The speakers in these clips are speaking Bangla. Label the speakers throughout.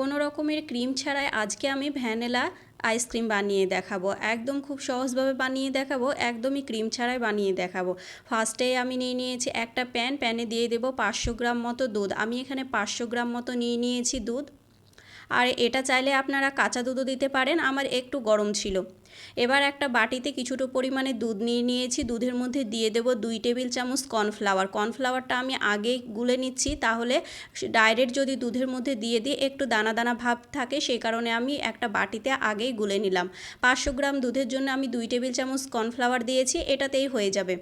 Speaker 1: কোনো রকমের ক্রিম ছাড়াই আজকে আমি ভ্যানিলা আইসক্রিম বানিয়ে দেখাবো। একদম খুব সহজভাবে বানিয়ে দেখাবো, একদমই ক্রিম ছাড়াই বানিয়ে দেখাবো। ফার্স্টে আমি নিয়ে নিয়েছি একটা প্যান, প্যানে দিয়ে দেবো পাঁচশো গ্রাম মতো দুধ। আমি এখানে পাঁচশো গ্রাম মতো নিয়ে নিয়েছি দুধ। আর এটা চাইলে আপনারা কাঁচা দুধও দিতে পারেন, আমার একটু গরম ছিল। এবার একটা বাটিতে কিছুটা পরিমাণে দুধ নিয়ে নিয়েছি, দুধের মধ্যে দিয়ে দেব দুই টেবিল চামচ কর্নফ্লাওয়ার। কর্নফ্লাওয়ারটা আমি আগেই গুলে নিচ্ছি, তাহলে ডাইরেক্ট যদি দুধের মধ্যে দিয়ে দিই, একটু দানা দানা ভাব থাকে, সেই কারণে আমি একটা বাটিতে আগেই গুলে নিলাম। পাঁচশো গ্রাম দুধের জন্য আমি দুই টেবিল চামচ কর্নফ্লাওয়ার দিয়েছি, এটাতেই হয়ে যাবে।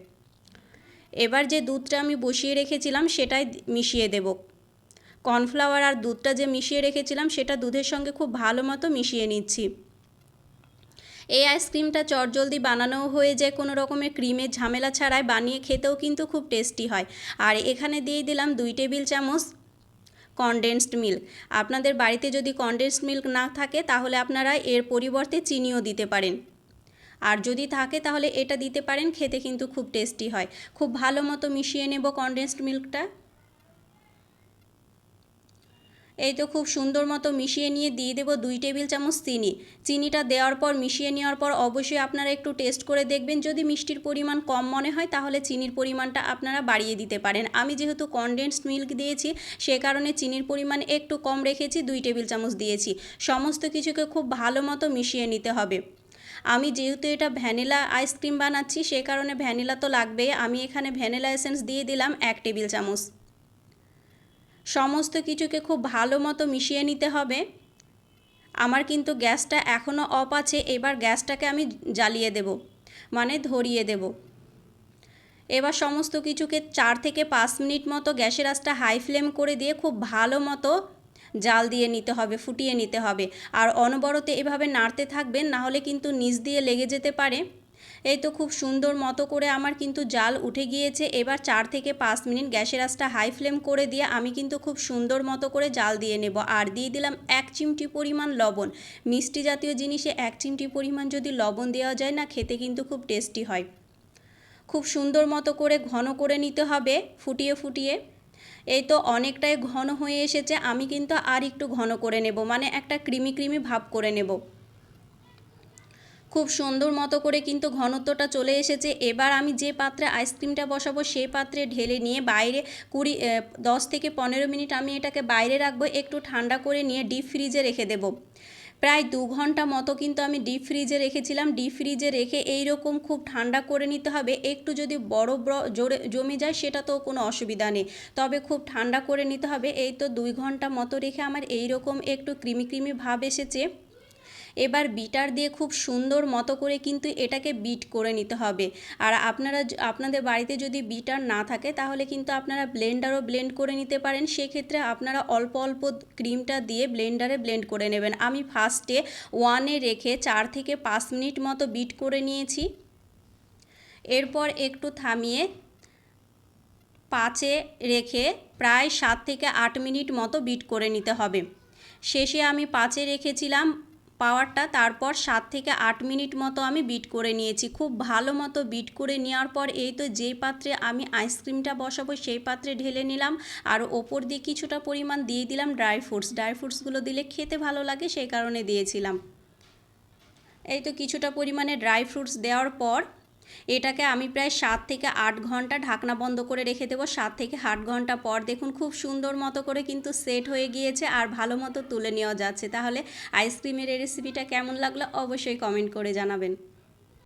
Speaker 1: এবার যে দুধটা আমি বসিয়ে রেখেছিলাম, সেটাই মিশিয়ে দেব। কর্নফ্লাওয়ার আর দুধটা যে মিশিয়ে রেখেছিলাম, সেটা দুধের সঙ্গে খুব ভালো মতো মিশিয়ে নিচ্ছি। এই আইসক্রিমটা চটজলদি বানানোও হয়ে যায়, কোনো রকমের ক্রিমের ঝামেলা ছাড়াই বানিয়ে খেতেও কিন্তু খুব টেস্টি হয়। আর এখানে দিয়ে দিলাম দুই টেবিল চামচ কনডেন্সড মিল্ক আপনাদের বাড়িতে যদি কনডেন্সড মিল্ক না থাকে, তাহলে আপনারা এর পরিবর্তে চিনিও দিতে পারেন। আর যদি থাকে, তাহলে এটা দিতে পারেন, খেতে কিন্তু খুব টেস্টি হয়। খুব ভালো মতো মিশিয়ে নেব কনডেন্সড মিল্কটা এই তো খুব সুন্দর মতো মিশিয়ে নিয়ে দিয়ে দেবো দুই টেবিল চামচ চিনি। চিনিটা দেওয়ার পর, মিশিয়ে নেওয়ার পর অবশ্যই আপনারা একটু টেস্ট করে দেখবেন। যদি মিষ্টির পরিমাণ কম মনে হয়, তাহলে চিনির পরিমাণটা আপনারা বাড়িয়ে দিতে পারেন। আমি যেহেতু কনডেন্সড মিল্ক দিয়েছি, সে কারণে চিনির পরিমাণ একটু কম রেখেছি, দুই টেবিল চামচ দিয়েছি। সমস্ত কিছুকে খুব ভালো মতো মিশিয়ে নিতে হবে। আমি যেহেতু এটা ভ্যানিলা আইসক্রিম বানাচ্ছি, সে কারণে ভ্যানিলা তো লাগবেই। আমি এখানে ভ্যানিলা এসেন্স দিয়ে দিলাম এক টেবিল চামচ। সমস্ত কিছুকে খুব ভালো মতো মিশিয়ে নিতে হবে। আমার কিন্তু গ্যাসটা এখনও অফ আছে, এবার গ্যাসটাকে আমি জ্বালিয়ে দেব মানে ধরিয়ে দেব। এবার সমস্ত কিছুকে চার থেকে পাঁচ মিনিট মতো গ্যাসের আঁচটা হাই ফ্লেম করে দিয়ে খুব ভালো মতো জাল দিয়ে নিতে হবে, ফুটিয়ে নিতে হবে। আর অনবরতে এভাবে নাড়তে থাকবেন নাহলে কিন্তু নিচ দিয়ে লেগে যেতে পারে। এই তো খুব সুন্দর মতো করে আমার কিন্তু জাল উঠে গিয়েছে। এবার চার থেকে পাঁচ মিনিট গ্যাসের আঁচটা হাই ফ্লেম করে দিয়ে আমি কিন্তু খুব সুন্দর মতো করে জাল দিয়ে নেব। আর দিয়ে দিলাম এক চিমটি পরিমাণ লবণ। মিষ্টি জাতীয় জিনিসে এক চিমটি পরিমাণ যদি লবণ দেওয়া যায় না, খেতে কিন্তু খুব টেস্টি হয়। খুব সুন্দর মতো করে ঘন করে নিতে হবে, ফুটিয়ে ফুটিয়ে। এই তো অনেকটাই ঘন হয়ে এসেছে, আমি কিন্তু আর একটু ঘন করে নেব। মানে একটা ক্রিমি ক্রিমি ভাব করে নেব। খুব সুন্দর মতো করে কিন্তু ঘনত্বটা চলে এসেছে। এবার আমি যে পাত্রে আইসক্রিমটা বসাবো, সে পাত্রে ঢেলে নিয়ে বাইরে কুড়ি দশ থেকে পনেরো মিনিট আমি এটাকে বাইরে রাখব, একটু ঠান্ডা করে নিয়ে ডিপ ফ্রিজে রেখে দেবো। প্রায় দু ঘণ্টা মতো কিন্তু আমি ডিপ ফ্রিজে রেখেছিলাম। ডিপ ফ্রিজে রেখে এই রকম খুব ঠান্ডা করে নিতে হবে। একটু যদি বরফ জোরে জমে যায় সেটা তো কোনো অসুবিধা নেই। তবে খুব ঠান্ডা করে নিতে হবে। এই তো দুই ঘণ্টা মতো রেখে আমার এই রকম একটু ক্রিমি ক্রিমি ভাব এসেছে। এবার বিটার দিয়ে খুব সুন্দর মতো করে কিন্তু এটাকে বিট করে নিতে হবে। আর আপনারা আপনাদের বাড়িতে যদি বিটার না থাকে, তাহলে কিন্তু আপনারা ব্লেন্ডারও ব্লেন্ড করে নিতে পারেন। সেক্ষেত্রে আপনারা অল্প অল্প ক্রিমটা দিয়ে ব্লেন্ডারে ব্লেন্ড করে নেবেন। আমি ফার্স্টে ওয়ানে রেখে চার থেকে পাঁচ মিনিট মতো বিট করে নিয়েছি। এরপর একটু থামিয়ে পাঁচে রেখে প্রায় সাত থেকে আট মিনিট মতো বিট করে নিতে হবে। শেষে আমি পাঁচে রেখেছিলাম পাওয়ারটা তারপর সাত থেকে আট মিনিট মতো আমি বিট করে নিয়েছি। খুব ভালো মতো বিট করে নেওয়ার পর এই তো যেই পাত্রে আমি আইসক্রিমটা বসাবো সেই পাত্রে ঢেলে নিলাম আর ওপর দিয়ে কিছুটা পরিমাণ দিয়ে দিলাম ড্রাই ফ্রুটস। ড্রাই ফ্রুটসগুলো দিলে খেতে ভালো লাগে, সেই কারণে দিয়েছিলাম। এই তো কিছুটা পরিমাণে ড্রাই ফ্রুটস দেওয়ার পর এটাকে আমি প্রায় সাত থেকে আট ঘণ্টা ঢাকনা বন্ধ করে রেখে দেবো। সাত থেকে আট ঘণ্টা পর দেখুন খুব সুন্দর মতো করে কিন্তু সেট হয়ে গিয়েছে আর ভালো মতো তুলে নেওয়া যাচ্ছে। তাহলে আইসক্রিমের রেসিপিটা কেমন লাগল অবশ্যই কমেন্ট করে জানাবেন।